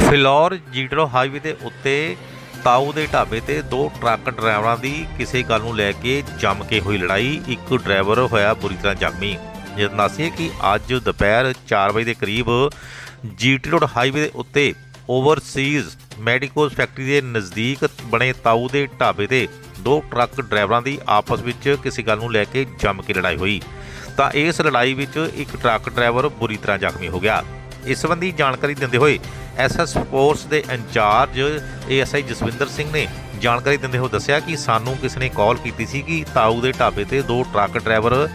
Phillaur ਜੀਟਲੋ highway ਦੇ ਉੱਤੇ ਤਾਊ ਦੇ ਢਾਬੇ ਤੇ ਦੋ ਟਰੱਕ ਡਰਾਈਵਰਾਂ ਦੀ ਕਿਸੇ ਗੱਲ ਨੂੰ ਲੈ ਕੇ ਜੰਮ ਕੇ ਹੋਈ ਲੜਾਈ। ਇੱਕ ਡਰਾਈਵਰ ਹੋਇਆ ਬੁਰੀ ਤਰ੍ਹਾਂ ਜ਼ਖਮੀ। ਜਦਨਾਸੀਏ ਕਿ ਅੱਜ ਦੁਪਹਿਰ 4 ਵਜੇ ਦੇ ਕਰੀਬ ਜੀਟੀ ਰੋਡ ਹਾਈਵੇ ਦੇ ਉੱਤੇ ਓਵਰਸੀਜ਼ ਮੈਡੀਕੋਸ ਫੈਕਟਰੀ ਦੇ ਨਜ਼ਦੀਕ ਬਣੇ ਤਾਊ ਦੇ ਢਾਬੇ ਤੇ ਦੋ ਟਰੱਕ ਡਰਾਈਵਰਾਂ ਦੀ ਆਪਸ ਵਿੱਚ ਕਿਸੇ ਗੱਲ ਨੂੰ ਲੈ ਕੇ ਜੰਮ ਕੇ ਲੜਾਈ ਹੋਈ। ਤਾਂ ਇਸ ਲੜਾਈ ਵਿੱਚ ਇੱਕ ਟਰੱਕ ਡਰਾਈਵਰ ਬੁਰੀ ਤਰ੍ਹਾਂ ਜ਼ਖਮੀ ਹੋ ਗਿਆ। ਇਸ ਸੰਬੰਧੀ ਜਾਣਕਾਰੀ ਦਿੰਦੇ ਹੋਏ ਐਸਐਸ ਫੋਰਸ ਦੇ ਇੰਚਾਰਜ, ਏਐਸਆਈ ਜਸਵਿੰਦਰ ਸਿੰਘ ਨੇ ਜਾਣਕਾਰੀ ਦਿੰਦੇ ਹੋਏ ਦੱਸਿਆ ਕਿ ਸਾਨੂੰ ਕਿਸ ਨੇ ਕਾਲ ਕੀਤੀ ਸੀ ਕਿ ਤਾਊ ਦੇ ਢਾਬੇ ਤੇ ਦੋ ਟਰੱਕ ਡਰਾਈਵਰ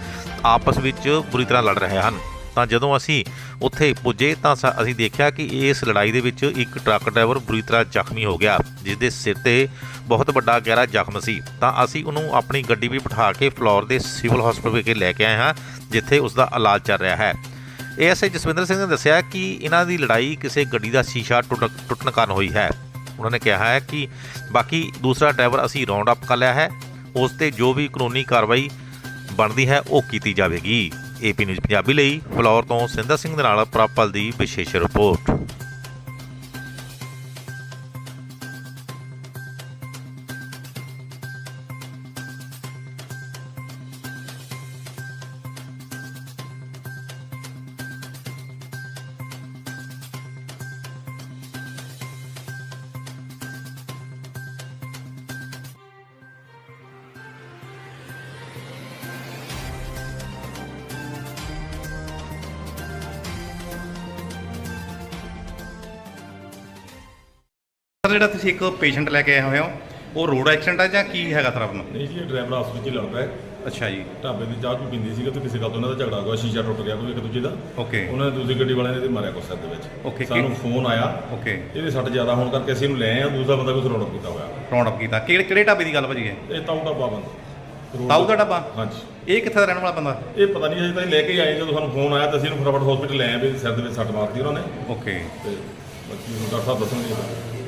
ਆਪਸ ਵਿੱਚ ਬੁਰੀ ਤਰ੍ਹਾਂ ਲੜ ਰਹੇ ਹਨ। ਤਾਂ ਜਦੋਂ ਅਸੀਂ ਉੱਥੇ ਪੁੱਜੇ ਤਾਂ ਸ- ਅਸੀਂ ਦੇਖਿਆ ਕਿ ਇਸ ਲੜਾਈ ਦੇ ਵਿੱਚ ਇੱਕ ਟਰੱਕ ਡਰਾਈਵਰ ਬੁਰੀ ਤਰ੍ਹਾਂ ਜ਼ਖਮੀ ਹੋ ਗਿਆ ਜਿਸ ਦੇ ਸਿਰ ਤੇ ਬਹੁਤ ਵੱਡਾ ਗਹਿਰਾ ਜ਼ਖਮ ਸੀ। ਤਾਂ ਅਸੀਂ ਉਹਨੂੰ ਆਪਣੀ ਗੱਡੀ ਵਿੱਚ ਬਿਠਾ ਕੇ ਫਲੋਰ ਦੇ ਸਿਵਲ ਹਸਪਤਾਲ ਵਿਖੇ ਲੈ ਕੇ ਆਏ ਹਾਂ, ਜਿੱਥੇ ਉਸ ਦਾ ਇਲਾਜ ਚੱਲ ਰਿਹਾ ਹੈ। ਏਐਸਆਈ ਜਸਵਿੰਦਰ ਸਿੰਘ ਨੇ ਦੱਸਿਆ ਕਿ ਇਹਨਾਂ ਦੀ ਲੜਾਈ ਕਿਸੇ ਗੱਡੀ ਦਾ ਸ਼ੀਸ਼ਾ ਟੁੱਟ- ਟੁੱਟਣ ਕਾਰਨ ਹੋਈ ਹੈ। ਉਹਨਾਂ ਨੇ ਕਿਹਾ ਹੈ ਕਿ ਬਾਕੀ ਦੂਸਰਾ ਡਰਾਈਵਰ ਅਸੀਂ ਰਾਉਂਡ ਅਪ ਕਰ ਲਿਆ ਹੈ। ਉਸ ਤੇ ਜੋ ਵੀ ਕਾਨੂੰਨੀ ਕਾਰਵਾਈ ਬਣਦੀ ਹੈ, ਉਹ ਕੀਤੀ ਜਾਵੇਗੀ। ਏਪੀ ਨਿਊਜ਼ ਪੰਜਾਬੀ ਲਈ ਫਲੋਰ ਤੋਂ ਸਿੰਦਰ ਸਿੰਘ ਦੇ ਨਾਲ ਪ੍ਰਾਪਲ ਦੀ ਵਿਸ਼ੇਸ਼ ਰਿਪੋਰਟ। ਸਰ ਜਿਹੜਾ ਤੁਸੀਂ ਇੱਕ ਪੇਸ਼ੈਂਟ ਲੈ ਕੇ ਆਏ ਹੋਏ ਹੋ ਉਹ ਰੋਡ ਐਕਸੀਡੈਂਟ ਹੈ ਜਾਂ ਕੀ ਹੈਗਾ ਸਰ ਆਪਣਾ? ਨਹੀਂ ਜੀ ਡਰਾਈਵਰ ਆਪਸ ਵਿੱਚ ਹੀ। ਲੜ ਪਿਆ ਅੱਛਾ ਜੀ। ਢਾਬੇ ਦੀ ਚਾਹ ਚੂ ਪੀਂਦੀ ਸੀਗਾ ਤੇ ਕਿਸੇ ਗੱਲ ਤੋਂ ਉਹਨਾਂ ਦਾ ਝਗੜਾ ਹੋ ਗਿਆ ਸ਼ੀਸ਼ਾ ਟੁੱਟ ਗਿਆ ਕੋਈ ਇੱਕ ਦੂਜੇ ਦਾ। ਓਕੇ ਉਹਨਾਂ ਨੇ ਦੂਜੀ ਗੱਡੀ ਵਾਲਿਆਂ ਨੇ ਤੇ ਮਾਰਿਆ ਗੁੱਸੇ ਦੇ ਵਿੱਚ। Okay, ਸਾਨੂੰ ਕਿ- ਫੋਨ ਆਇਆ ਓਕੇ ਇਹਦੇ ਸੱਟ ਜ਼ਿਆਦਾ ਹੋਣ ਕਰਕੇ ਅਸੀਂ ਇਹਨੂੰ ਲੈ ਆਏ ਆ ਦੂਸਰਾ ਬੰਦਾ ਕੁਝ ਰੌਣਕ ਕੀਤਾ ਹੋਇਆ। ਰਾਉਂਡ ਅਪ ਕੀਤਾ। ਕਿਹੜੇ ਕਿਹੜੇ ਢਾਬੇ ਦੀ ਗੱਲ ਭਾਜੀ ਹੈ ਇਹ ਤਾਊ ਢਾਬਾ ਬੰਦ ਤਾਊ ਦਾ ਢਾਬਾ? ਹਾਂਜੀ। ਇਹ ਕਿੱਥੇ ਦਾ ਰਹਿਣ ਵਾਲਾ ਬੰਦਾ? ਇਹ ਪਤਾ ਨਹੀਂ ਅਜੇ ਤਾਂ ਲੈ ਕੇ ਆਏ ਜਦੋਂ ਸਾਨੂੰ ਫੋਨ ਆਇਆ ਤਾਂ ਅਸੀਂ ਇਹਨੂੰ ਫਟਾਫਟ ਹਸਪੀਟਲ ਲੈ ਆਏ ਵੀ ਸਿਰ ਦੇ ਵਿੱਚ ਸੱਟ ਮਾਰਤੀ ਉਹਨਾਂ ਨੇ। ਓਕੇ ਤੇ ਬਾਕੀ ਹੁਣ ਡਾਕਟਰ ਸਾਹਿਬ ਦੱਸਣਗੇ।